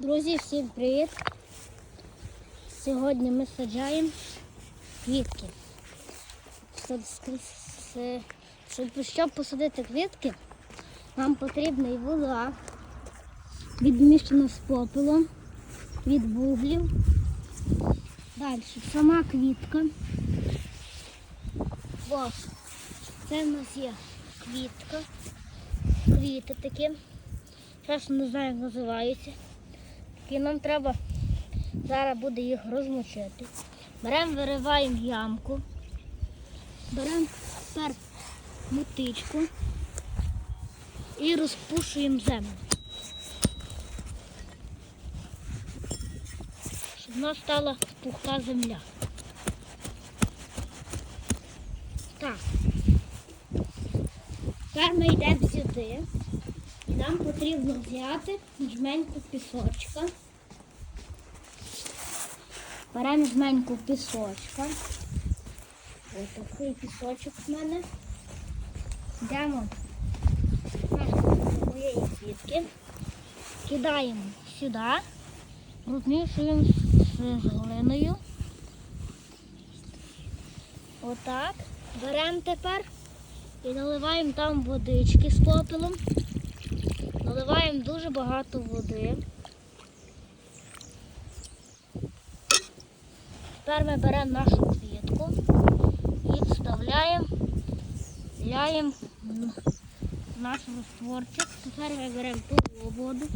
Друзі, всім привіт! Сьогодні ми саджаємо квітки. Щоб, посадити квітки, нам потрібна і вода, відмішана з попелом, від вуглів. Далі сама квітка. Ось, це в нас є квітка. Квіти такі. Зараз не знаю, як називаються. І нам треба зараз буде їх розмочити. Беремо, вириваємо ямку, беремо тепер мотичку і розпушуємо землю. Щоб в нас стала пухка земля. Так. Тепер ми йдемо сюди. Нам потрібно взяти жменьку пісочка. Беремо жменьку пісочка. Ось такий пісочок в мене. Йдемо моєї квітки. Кидаємо сюди, розмішуємо з глиною. Отак. Беремо тепер і наливаємо там водички з попелом. Наливаємо дуже багато води. Тепер ми беремо нашу квітку і вставляємо, ляємо в наш розтворчик. Тепер ми беремо ту воду.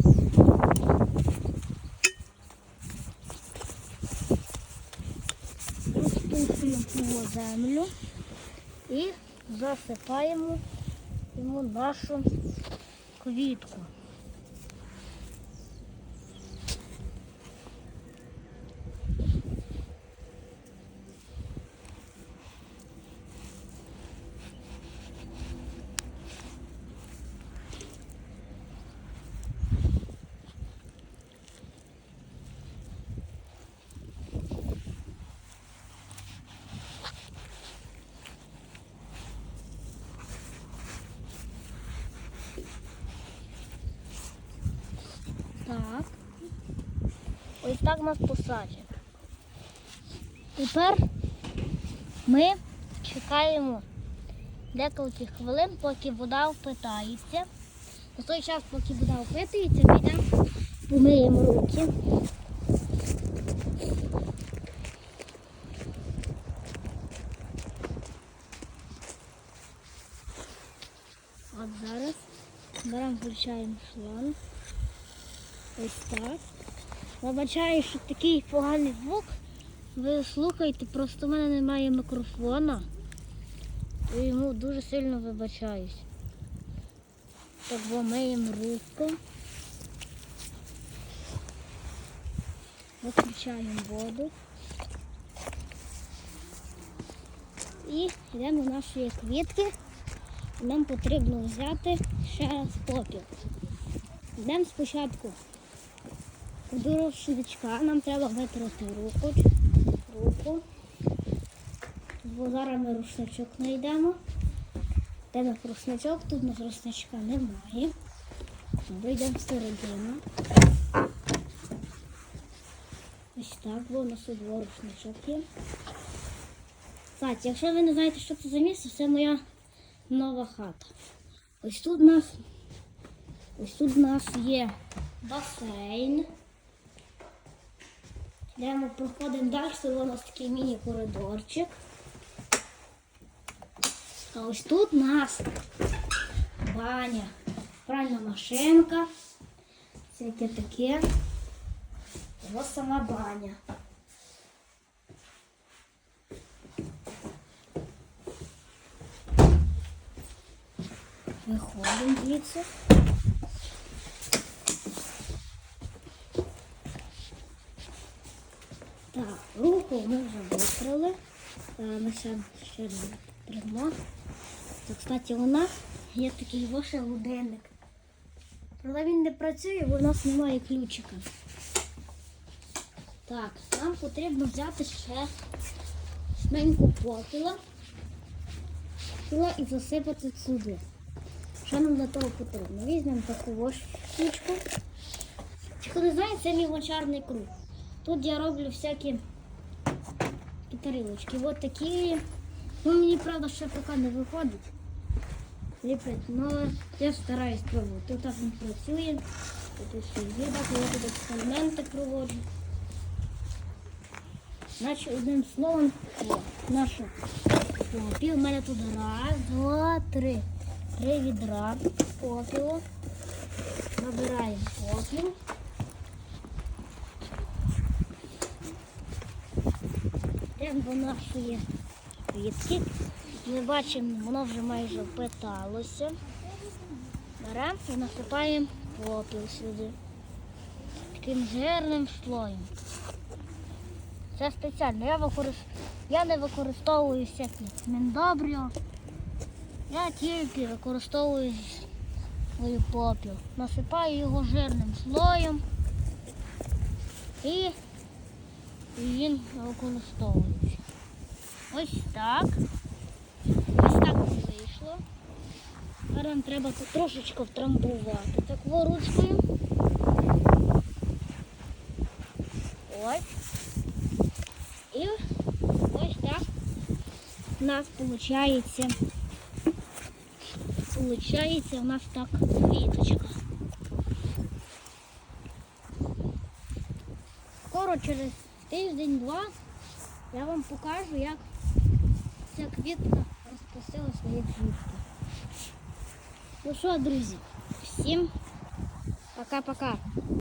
Розпушуємо його землю і засипаємо йому нашу квітку. Так. Ось так нас посаджено. Тепер ми чекаємо декілька хвилин, поки вода впитається. На той час, поки вода впитується, ми йдемо помиємо руки. От зараз беремо, включаємо шланг. Ось так. Вибачаю, що такий поганий звук. Ви слухайте, просто в мене немає мікрофона. І йому дуже сильно вибачаюсь. Так бо миємо руку. Виключаємо воду. І йдемо до нашої квітки. Нам потрібно взяти ще раз попіл. Йдемо спочатку до рушничка. Нам треба витрати руку. руку. Бо зараз ми рушничок знайдемо. Де наш рушничок? Тут у нас рушничка немає. Добре, йдемо всередину. Ось так, бо у нас тут два рушничок є. Кстати, якщо ви не знаєте, що це за місце, це моя нова хата. Ось тут у нас Ось тут у нас є басейн. Йдемо, проходимо далі, у нас такий міні-коридорчик. А ось тут у нас баня, пральна машинка, всяке таке. Ось сама баня. Виходимо звідси. Так, руку ми вже витрали. Е, Ми ще ще тримо. Так, кстати, у нас є такий ваше годинник. Але він не працює, бо у нас немає ключика. Так, нам потрібно взяти ще шменьку попіла і засипати сюди. Що нам для того потрібно? Візьмемо таку ось штучку. хто не знає, це мій гончарний круг. Тут я роблю всякі такі тарілочки. От такі. Ну, мені правда ще поки не виходить. Ліпить, але я стараюсь пробувати. Тут так він працює. Тут все є, так я тут експерименти проводжу. Значить, одним словом, о, наша попіл. У мене тут раз, два, три. Три відра попілу. Набираємо попіл. До нашої квітки. Ми бачимо, воно вже майже впиталося. Беремо і насипаємо попіл сюди. Таким жирним слоєм. Це спеціально. Я, використ... я не використовую всякі міндобріо. Я тільки використовую свою попіл. Насипаю його жирним слоєм і, і він використовується. Ось так. Ось так вийшло. Зараз нам треба трошечки втрамбувати такою ручкою. Ось. І ось так у нас виходить. Получається у нас так квіточка. Скоро через тиждень-два я вам покажу, як ця квітка розпустила свої квітки. Ну що, друзі, всім пока-пока.